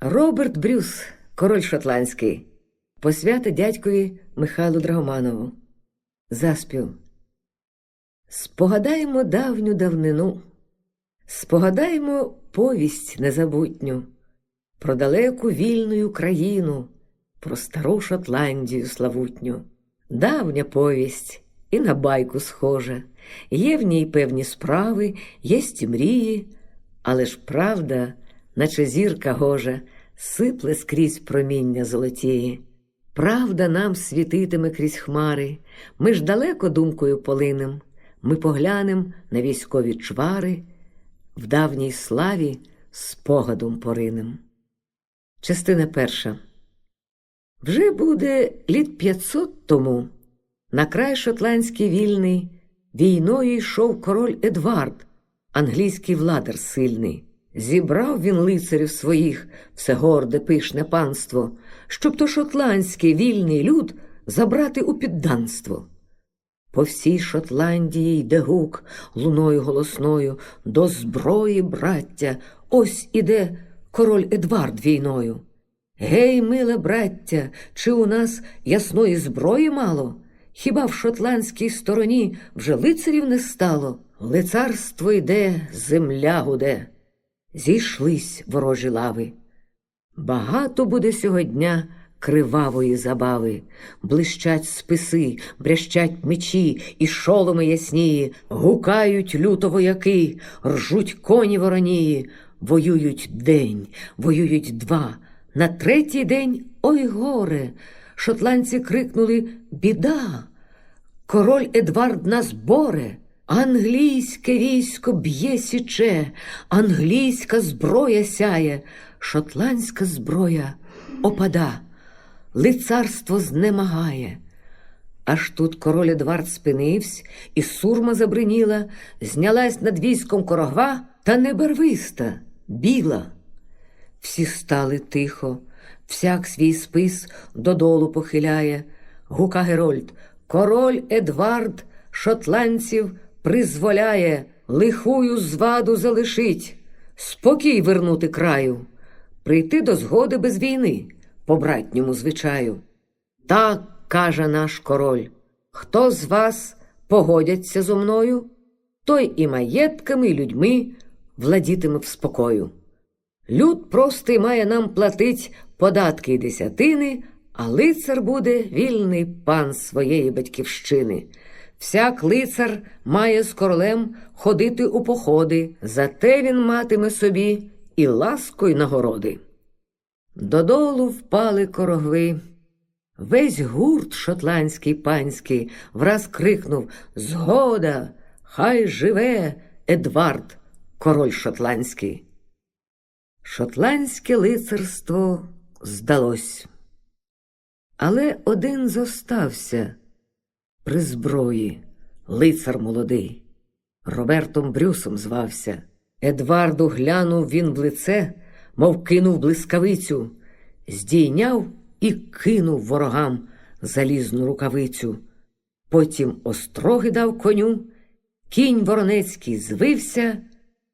Роберт Брюс, король шотландський, посвяти дядькові Михайлу Драгоманову. Заспів. Спогадаємо давню давнину, спогадаємо повість незабутню про далеку вільну країну, про стару Шотландію славутню. Давня повість і на байку схожа, є в ній певні справи, єсть мрії, але ж правда, наче зірка гожа, сипле скрізь проміння золотії. Правда нам світитиме крізь хмари, ми ж далеко думкою полинем, ми поглянем на військові чвари, в давній славі спогадом поринем. Частина перша. Вже буде літ п'ятсот тому. На край шотландський вільний війною йшов король Едвард, англійський владар сильний. Зібрав він лицарів своїх, все горде пишне панство, щоб то шотландський вільний люд забрати у підданство. По всій Шотландії йде гук луною голосною, до зброї, браття, ось іде король Едвард війною. Гей, миле браття, чи у нас ясної зброї мало? Хіба в шотландській стороні вже лицарів не стало? Лицарство йде, земля гуде. Зійшлись ворожі лави. Багато буде сьогодня кривавої забави, блищать списи, брящать мечі і шоломи яснії, гукають люто вояки, ржуть коні воронії, воюють день, воюють два. На третій день ой горе. Шотландці крикнули Біда! Король Едвард нас боре. Англійське військо б'є січе, англійська зброя сяє, шотландська зброя опада, лицарство знемагає. Аж тут король Едвард спинився, і сурма забриніла, знялась над військом корогва та не барвиста, біла. Всі стали тихо, всяк свій спис додолу похиляє. Гука Герольд, король Едвард шотландців призволяє, лихую зваду залишить, спокій вернути краю, прийти до згоди без війни, по братньому звичаю. Так каже наш король, хто з вас погодяться зо мною, той і маєтками, і людьми владітиме в спокою. Люд простий має нам платить податки й десятини, а лицар буде вільний пан своєї батьківщини. Всяк лицар має з королем ходити у походи, зате він матиме собі і ласку й нагороди. Додолу впали корогви. Весь гурт шотландський панський враз крикнув Згода, хай живе Едвард, король шотландський. Шотландське лицарство здалось. Але один зостався при зброї, лицар молодий. Робертом Брюсом звався. Едварду глянув він в лице, мов кинув блискавицю, здійняв і кинув ворогам залізну рукавицю. Потім остроги дав коню, кінь воронецький звився,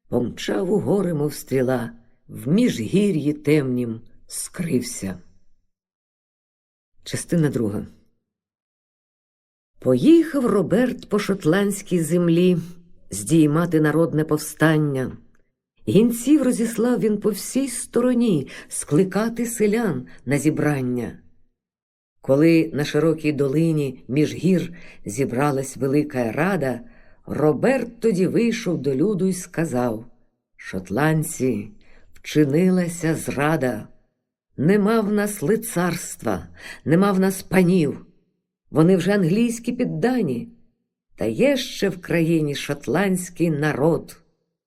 помчав у гори, мов стріла, в міжгір'ї темнім скрився. Частина друга. Поїхав Роберт по шотландській землі здіймати народне повстання. Гінців розіслав він по всій стороні скликати селян на зібрання. Коли на широкій долині між гір зібралась велика рада, Роберт тоді вийшов до люду і сказав Шотландці, вчинилася зрада. Нема в нас лицарства, нема в нас панів. Вони вже англійські піддані. Та є ще в країні шотландський народ.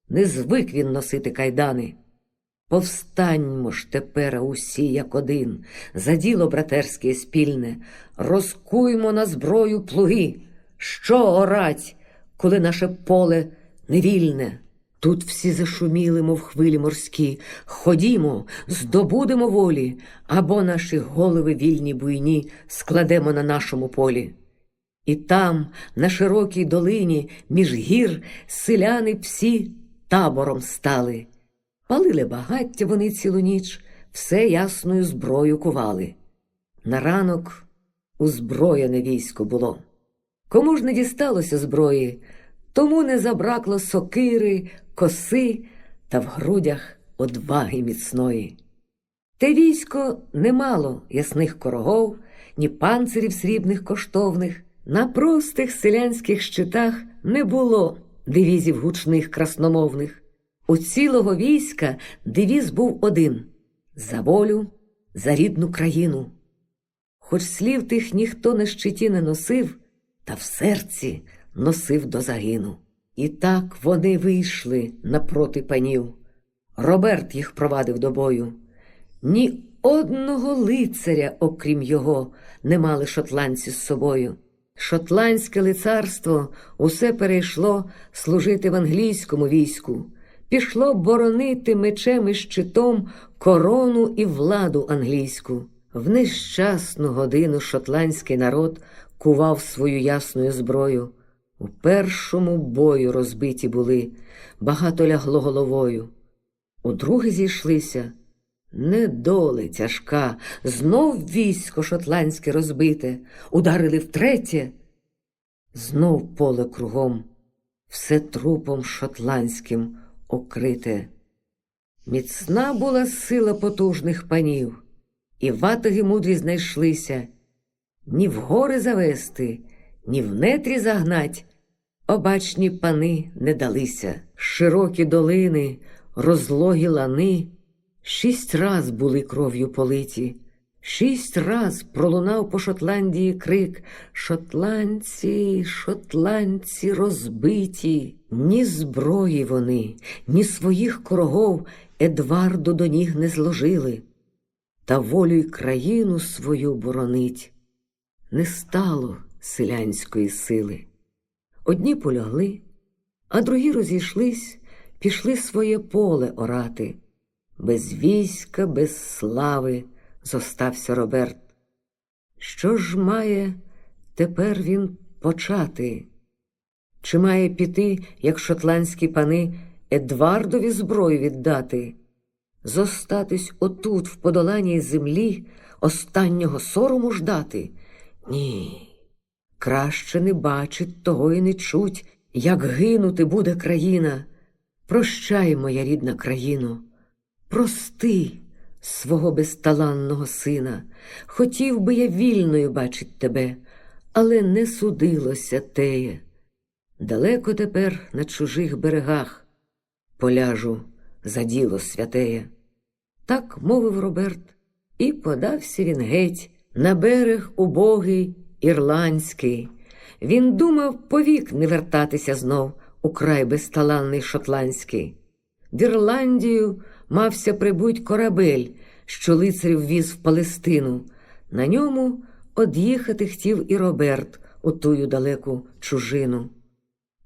Не звик він носити кайдани. Повстаньмо ж тепер усі як один, за діло братерське спільне, розкуймо на зброю плуги. Що орать, коли наше поле невільне? Тут всі зашуміли, мов хвилі морські. Ходімо, здобудемо волі, або наші голови вільні буйні складемо на нашому полі. І там, на широкій долині, між гір, селяни всі табором стали. Палили багаття вони цілу ніч, все ясною зброю кували. На ранок узброєне військо було. Кому ж не дісталося зброї, тому не забракло сокири, коси та в грудях одваги міцної. Те військо не мало ясних корогов, ні панцирів срібних коштовних. На простих селянських щитах не було девізів гучних красномовних. У цілого війська девіз був один за волю, за рідну країну. Хоч слів тих ніхто на щиті не носив, та в серці носив до загину. І так вони вийшли напроти панів. Роберт їх провадив до бою. Ні одного лицаря, окрім його, не мали шотландці з собою. Шотландське лицарство усе перейшло служити в англійському війську, пішло боронити мечем і щитом корону і владу англійську. В нещасну годину шотландський народ кував свою ясною зброю. У першому бою розбиті були, багато лягло головою. У друге зійшлися. Недоли тяжка, знов військо шотландське розбите, ударили втретє. Знов поле кругом, все трупом шотландським окрите. Міцна була сила потужних панів, і ватаги мудрі знайшлися. Ні в гори завести, ні в нетрі загнать, обачні пани не далися. Широкі долини, розлогі лани, шість раз були кров'ю политі, шість раз пролунав по Шотландії крик. Шотландці, шотландці розбиті, ні зброї вони, ні своїх корогов Едварду до ніг не зложили, та волю й країну свою боронить. Не стало селянської сили. Одні полягли, а другі розійшлись, пішли своє поле орати. Без війська, без слави зостався Роберт. Що ж має тепер він почати? Чи має піти, як шотландські пани, Едвардові зброю віддати? Зостатись отут, в подоланій землі, останнього сорому ждати? Ні. Краще не бачить того і не чуть, як гинути буде країна. Прощай, моя рідна країно, прости свого безталанного сина. Хотів би я вільною бачить тебе, але не судилося теє. Далеко тепер на чужих берегах поляжу за діло святеє. Так мовив Роберт, і подався він геть на берег убогий ірландський. Він думав повік не вертатися знов у край безталанний шотландський. В Ірландію мався прибуть корабель, що лицарів віз в Палестину. На ньому од'їхати хотів і Роберт у тую далеку чужину.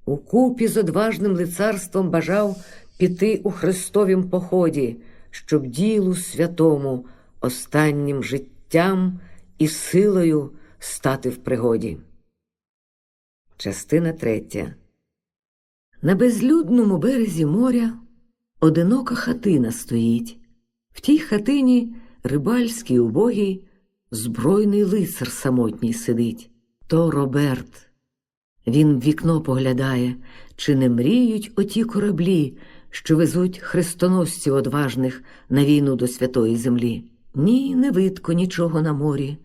Укупі з одважним лицарством бажав піти у Христовім поході, щоб ділу святому останнім життям і силою стати в пригоді. Частина третя. На безлюдному березі моря одинока хатина стоїть. В тій хатині рибальський убогий, збройний лицар самотній сидить. То Роберт. Він в вікно поглядає, чи не мріють оті кораблі, що везуть хрестоносців одважних на війну до святої землі. Ні, не видко нічого на морі,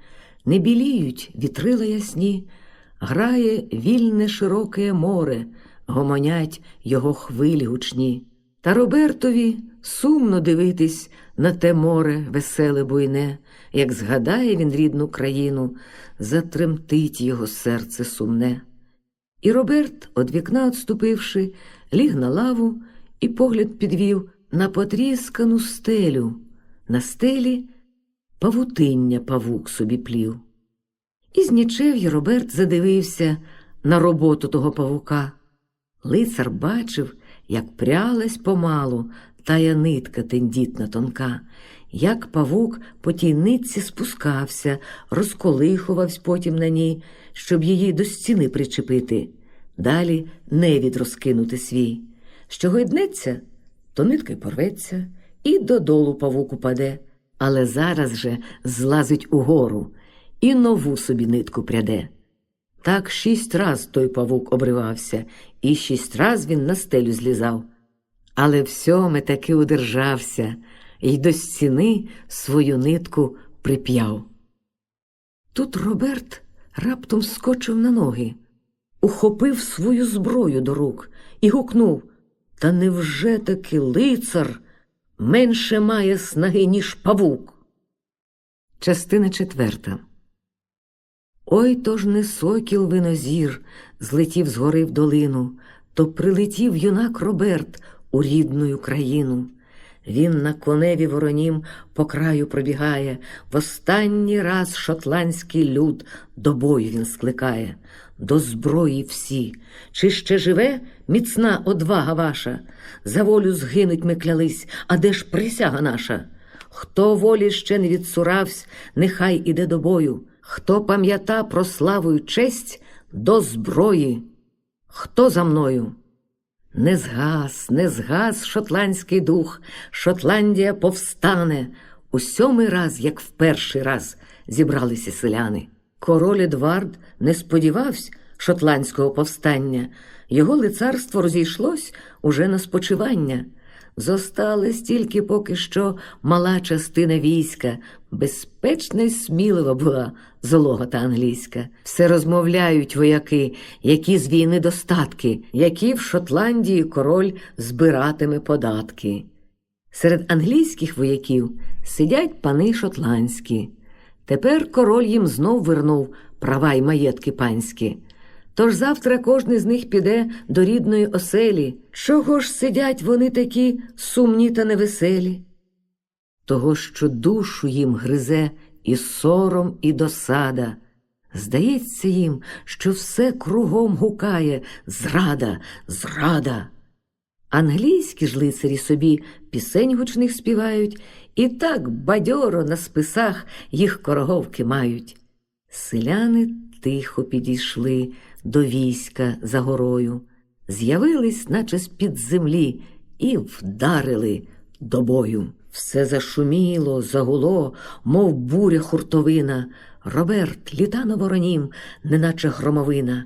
не біліють вітрила ясні, грає вільне широке море, гомонять його хвилі гучні. Та Робертові сумно дивитись на те море веселе буйне, як згадає він рідну країну, затремтить його серце сумне. І Роберт, од вікна отступивши, ліг на лаву і погляд підвів на потріскану стелю. На стелі павутиння павук собі плів. І з нічев'я Роберт задивився на роботу того павука. Лицар бачив, як прялась помалу тая нитка тендітна тонка, як павук по тій нитці спускався, розколихувався потім на ній, щоб її до стіни причепити, далі невід розкинути свій. Що гойднеться, то нитка й порветься, і додолу павук упаде, але зараз же злазить угору і нову собі нитку пряде. Так шість раз той павук обривався, і шість раз він на стелю злізав. Але всьоме таки удержався і до стіни свою нитку прип'яв. Тут Роберт раптом скочив на ноги, ухопив свою зброю до рук і гукнув Та невже таки лицар менше має снаги, ніж павук? Частина четверта. Ой то ж не сокіл винозір злетів з гори в долину, то прилетів юнак Роберт у рідну країну. Він на коневі воронім по краю пробігає, в останній раз шотландський люд до бою він скликає, до зброї всі. Чи ще живе міцна одвага ваша? За волю згинуть ми клялись, а де ж присяга наша? Хто волі ще не відсуравсь, нехай іде до бою, хто пам'ята про славу й честь до зброї. Хто за мною? Не згас, не згас шотландський дух, Шотландія повстане. У сьомий раз, як в перший раз, зібралися селяни. Король Едвард не сподівався шотландського повстання, його лицарство розійшлось уже на спочивання. Зосталась тільки поки що мала частина війська, безпечна й смілива була золога та англійська. Все розмовляють вояки, які з війни достатки, які в Шотландії король збиратиме податки. Серед англійських вояків сидять пани шотландські. Тепер король їм знов вернув права й маєтки панські. Тож завтра кожний з них піде до рідної оселі. Чого ж сидять вони такі сумні та невеселі? Того, що душу їм гризе і сором, і досада. Здається їм, що все кругом гукає зрада, зрада. Англійські ж лицарі собі пісень гучних співають, і так бадьоро на списах їх короговки мають. Селяни тихо підійшли до війська за горою, з'явились, наче з-під землі, і вдарили до бою. Все зашуміло, загуло, мов буря хуртовина. Роберт літа на воронім, неначе громовина.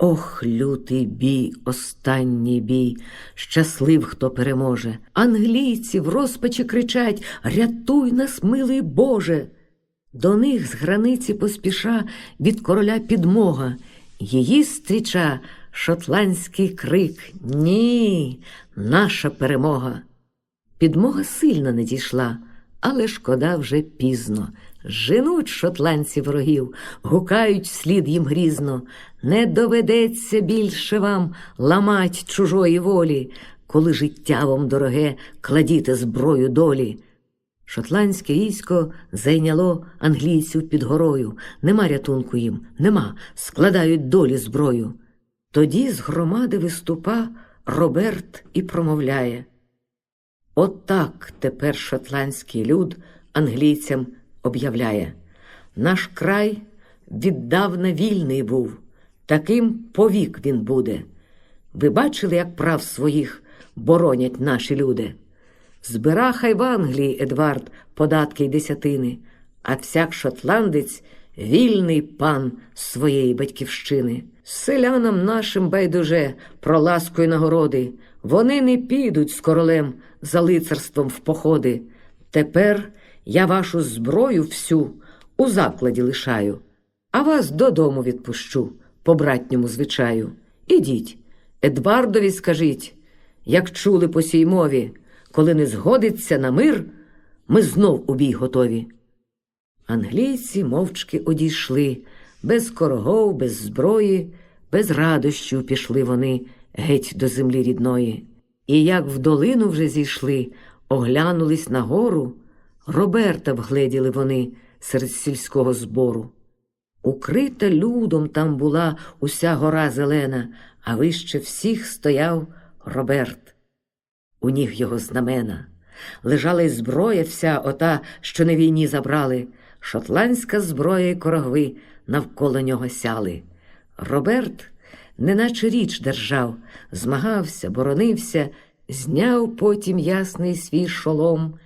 Ох, лютий бій, останній бій, щаслив, хто переможе. Англійці в розпачі кричать Рятуй нас, милий Боже. До них з границі поспіша від короля підмога. Її стріча шотландський крик Ні, наша перемога. Підмога сильно не дійшла, але шкода вже пізно. Женуть шотландці ворогів, гукають слід їм грізно. Не доведеться більше вам ламать чужої волі, коли життя вам дороге, кладіте зброю долі. Шотландське військо зайняло англійців під горою. Нема рятунку їм, нема, складають долі зброю. Тоді з громади виступа Роберт і промовляє. Отак тепер шотландський люд англійцям об'являє. Наш край віддавна вільний був, таким повік він буде. Ви бачили, як прав своїх боронять наші люди. Збира хай в Англії Едвард податки й десятини, а всяк шотландець вільний пан своєї батьківщини. Селянам нашим байдуже про ласку й нагороди. Вони не підуть з королем за лицарством в походи. Тепер я вашу зброю всю у закладі лишаю, а вас додому відпущу по братньому звичаю. Ідіть, Едвардові скажіть, як чули по сій мові, коли не згодиться на мир, ми знов у бій готові. Англійці мовчки одійшли, без корогов, без зброї, без радощів пішли вони геть до землі рідної. І як в долину вже зійшли, оглянулись на гору, Роберта вгледіли вони серед сільського збору. Укрита людом там була уся гора зелена, а вище всіх стояв Роберт. У ніг його знамена. Лежала й зброя вся ота, що на війні забрали. Шотландська зброя й корогви навколо нього сяли. Роберт, неначе річ держав, змагався, боронився, зняв потім ясний свій шолом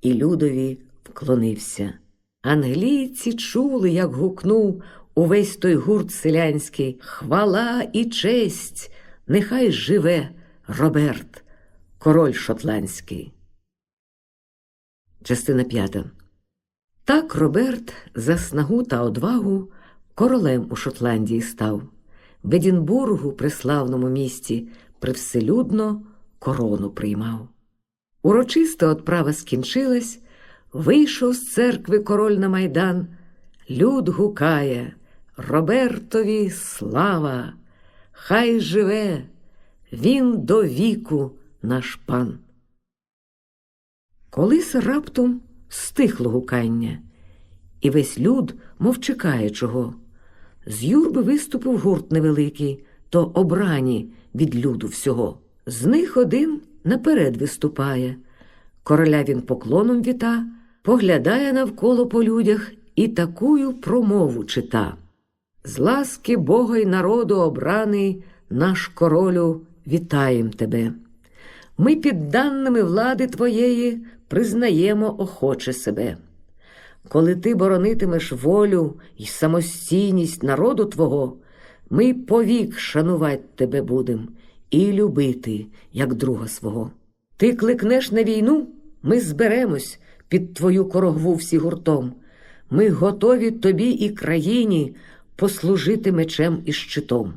і людові вклонився. Англійці чули, як гукнув увесь той гурт селянський Хвала і честь, нехай живе Роберт, король шотландський. Частина п'ята. Так Роберт за снагу та одвагу королем у Шотландії став. В Едінбургу, при славному місті, привселюдно корону приймав. Урочиста отправа скінчилась, вийшов з церкви король на майдан. Люд гукає Робертові слава, хай живе, він до віку наш пан. Колись раптом стихло гукання, і весь люд мов чекає чого. З юрби виступив гурт невеликий, то обрані від люду всього. З них один наперед виступає. Короля він поклоном віта, поглядає навколо по людях і такую промову чита. З ласки Бога й народу обраний, наш королю, вітаєм тебе. Ми підданними влади твоєї признаємо охоче себе. Коли ти боронитимеш волю й самостійність народу Твого, ми повік шанувать тебе будем і любити, як друга свого. Ти кликнеш на війну, ми зберемось під твою корогву всі гуртом. Ми готові тобі і країні послужити мечем і щитом.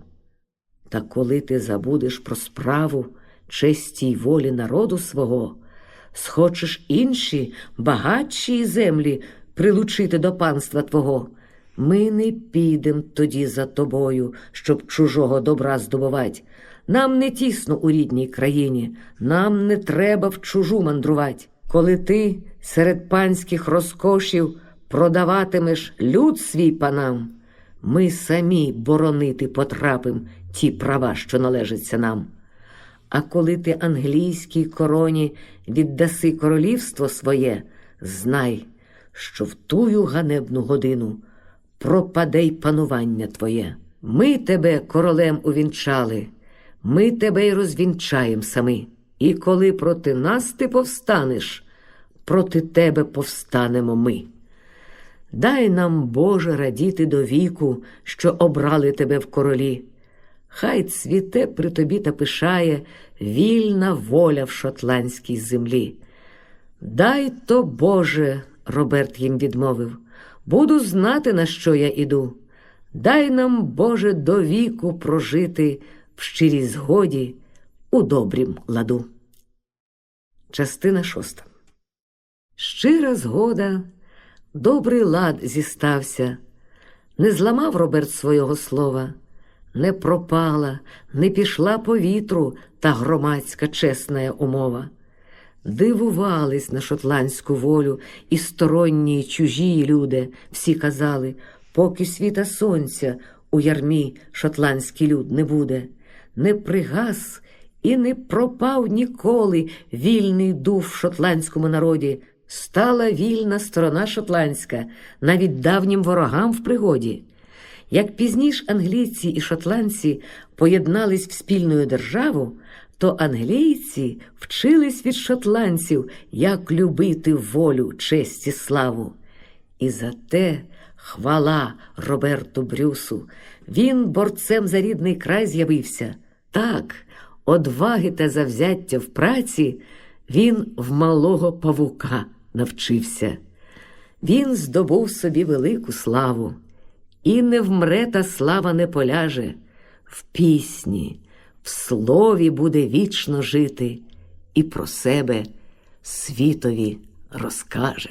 Та коли ти забудеш про справу, честі й волі народу свого, схочеш інші багатші землі прилучити до панства Твого, ми не підем тоді за тобою, щоб чужого добра здобувати. Нам не тісно у рідній країні, нам не треба в чужу мандрувати. Коли ти серед панських розкошів продаватимеш люд свій панам, ми самі боронити потрапим ті права, що належаться нам. А коли ти англійській короні віддаси королівство своє, знай, що в тую ганебну годину пропаде й панування твоє. Ми тебе королем увінчали, ми тебе й розвінчаєм самі. І коли проти нас ти повстанеш, проти тебе повстанемо ми. Дай нам, Боже, радіти до віку, що обрали тебе в королі. Хай цвіте при тобі та пишає вільна воля в шотландській землі. Дай то, Боже, Роберт їм відмовив, буду знати, на що я іду. Дай нам, Боже, до віку прожити в щирій згоді у добрім ладу. Частина шоста. Щира згода, добрий лад зістався, не зламав Роберт свого слова, не пропала, не пішла по вітру та громадська чесна умова. Дивувались на шотландську волю і сторонні й чужі люди, всі казали, поки світа сонця у ярмі шотландський люд не буде, не пригас і не пропав ніколи вільний дух в шотландському народі. Стала вільна сторона шотландська, навіть давнім ворогам в пригоді. Як пізніш англійці і шотландці поєднались в спільну державу, то англійці вчились від шотландців, як любити волю, честь і славу. І за те хвала Роберту Брюсу. Він борцем за рідний край з'явився. Так, одваги та завзяття в праці він в малого павука навчився. Він здобув собі велику славу, і не вмре та слава не поляже в пісні в слові буде вічно жити і про себе світові розкаже.